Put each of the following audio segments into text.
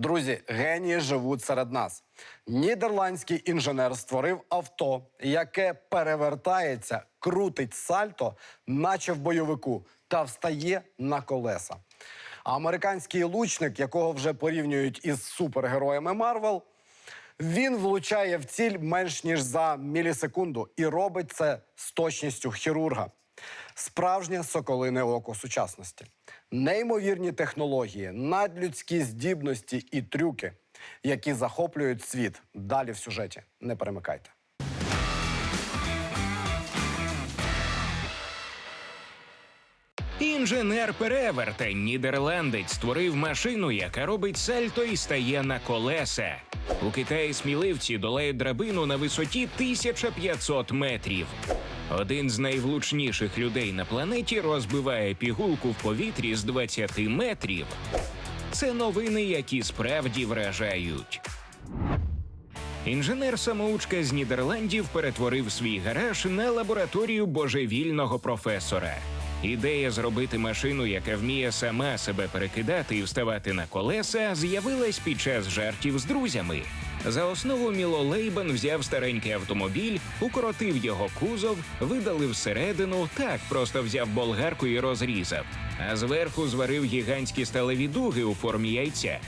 Друзі, генії живуть серед нас. Нідерландський інженер створив авто, яке перевертається, крутить сальто, наче в бойовику, та встає на колеса. А американський лучник, якого вже порівнюють із супергероями Марвел, він влучає в ціль менш ніж за мілісекунду і робить це з точністю хірурга. Справжнє соколине око сучасності, неймовірні технології, надлюдські здібності і трюки, які захоплюють світ. Далі в сюжеті. Не перемикайте. Інженер-перевертень нідерландець створив машину, яка робить сальто і стає на колеса. У Китаї сміливці долають драбину на висоті 1500 метрів. Один з найвлучніших людей на планеті розбиває пігулку в повітрі з 20 метрів. Це новини, які справді вражають. Інженер-самоучка з Нідерландів перетворив свій гараж на лабораторію божевільного професора. Ідея зробити машину, яка вміє сама себе перекидати і вставати на колеса, з'явилась під час жартів з друзями. За основу Міло Лейбан взяв старенький автомобіль, укоротив його кузов, видалив всередину, так просто взяв болгарку і розрізав. А зверху зварив гігантські сталеві дуги у формі яйця.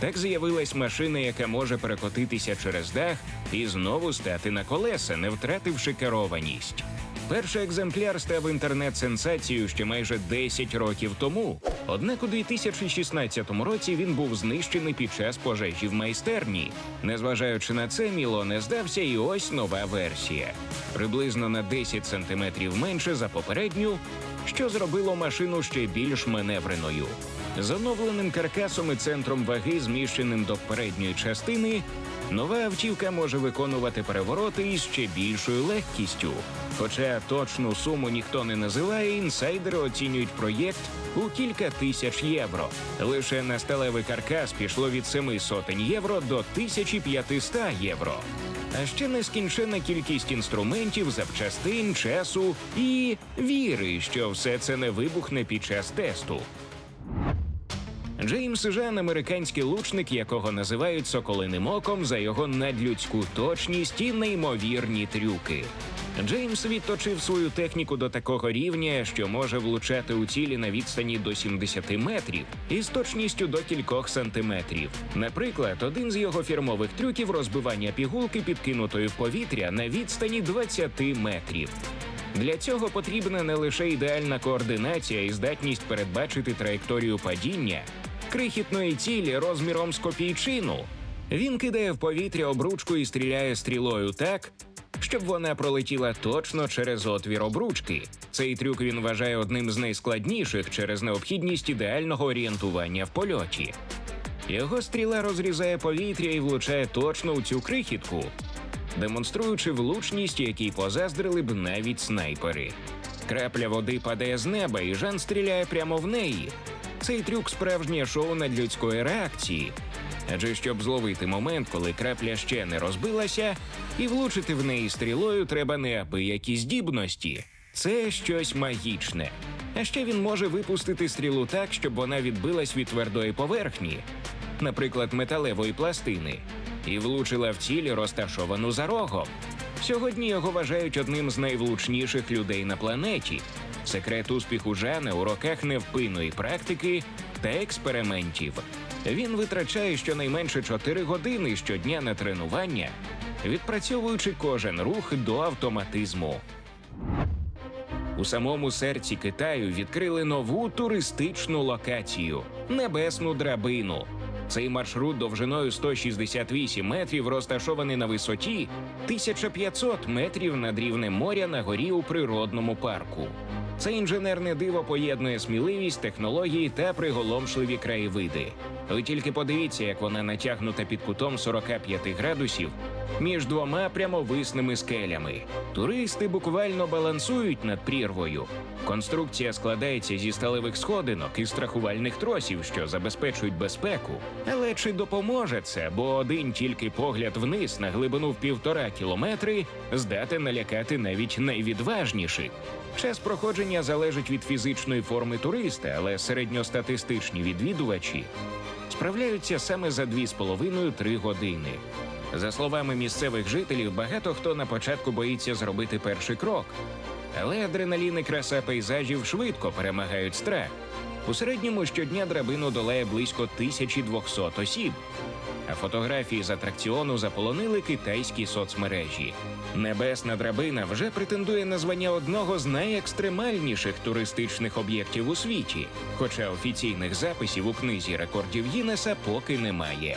Так з'явилась машина, яка може перекотитися через дах і знову стати на колеса, не втративши керованість. Перший екземпляр став інтернет-сенсацією ще майже 10 років тому. Однак у 2016 році він був знищений під час пожежі в майстерні. Незважаючи на це, Міло не здався, і ось нова версія. Приблизно на 10 сантиметрів менше за попередню, що зробило машину ще більш маневреною. З оновленим каркасом і центром ваги, зміщеним до передньої частини, нова автівка може виконувати перевороти із ще більшою легкістю. Хоча точну суму ніхто не називає, інсайдери оцінюють проєкт у кілька тисяч євро. Лише на сталевий каркас пішло від семи сотень євро до 1500 євро. А ще нескінченна кількість інструментів, запчастин, часу і віри, що все це не вибухне під час тесту. Джеймс Жан американський лучник, якого називають соколиним оком за його надлюдську точність і неймовірні трюки. Джеймс відточив свою техніку до такого рівня, що може влучати у цілі на відстані до 70 метрів із точністю до кількох сантиметрів. Наприклад, один з його фірмових трюків розбивання пігулки, підкинутої в повітря на відстані 20 метрів. Для цього потрібна не лише ідеальна координація і здатність передбачити траєкторію падіння крихітної цілі розміром з копійчину. Він кидає в повітря обручку і стріляє стрілою так, щоб вона пролетіла точно через отвір обручки. Цей трюк він вважає одним з найскладніших через необхідність ідеального орієнтування в польоті. Його стріла розрізає повітря і влучає точно у цю крихітку, демонструючи влучність, якій позаздрили б навіть снайпери. Крапля води падає з неба, і Жан стріляє прямо в неї. Цей трюк справжнє шоу надлюдської реакції. Адже щоб зловити момент, коли крапля ще не розбилася, і влучити в неї стрілою треба неабиякі здібності. Це щось магічне. А ще він може випустити стрілу так, щоб вона відбилась від твердої поверхні, наприклад, металевої пластини, і влучила в ціль, розташовану за рогом. Сьогодні його вважають одним з найвлучніших людей на планеті. Секрет успіху Жана у роках невпинної практики та експериментів. Він витрачає щонайменше 4 години щодня на тренування, відпрацьовуючи кожен рух до автоматизму. У самому серці Китаю відкрили нову туристичну локацію небесну драбину. Цей маршрут довжиною 168 метрів розташований на висоті 1500 метрів над рівнем моря на горі у природному парку. Це інженерне диво поєднує сміливість, технології та приголомшливі краєвиди. Ви тільки подивіться, як вона натягнута під кутом 45 градусів між двома прямовисними скелями. Туристи буквально балансують над прірвою. Конструкція складається зі сталевих сходинок і страхувальних тросів, що забезпечують безпеку. Але чи допоможе це? Бо один тільки погляд вниз на глибину в півтора кілометри здатен налякати навіть найвідважніших. Час проходження залежить від фізичної форми туриста, але середньостатистичні відвідувачі справляються саме за 2,5-3 години. За словами місцевих жителів, багато хто на початку боїться зробити перший крок. Але адреналін і краса пейзажів швидко перемагають страх. У середньому щодня драбину долає близько 1200 осіб. А фотографії з атракціону заполонили китайські соцмережі. Небесна драбина вже претендує на звання одного з найекстремальніших туристичних об'єктів у світі, хоча офіційних записів у книзі рекордів Гіннеса поки немає.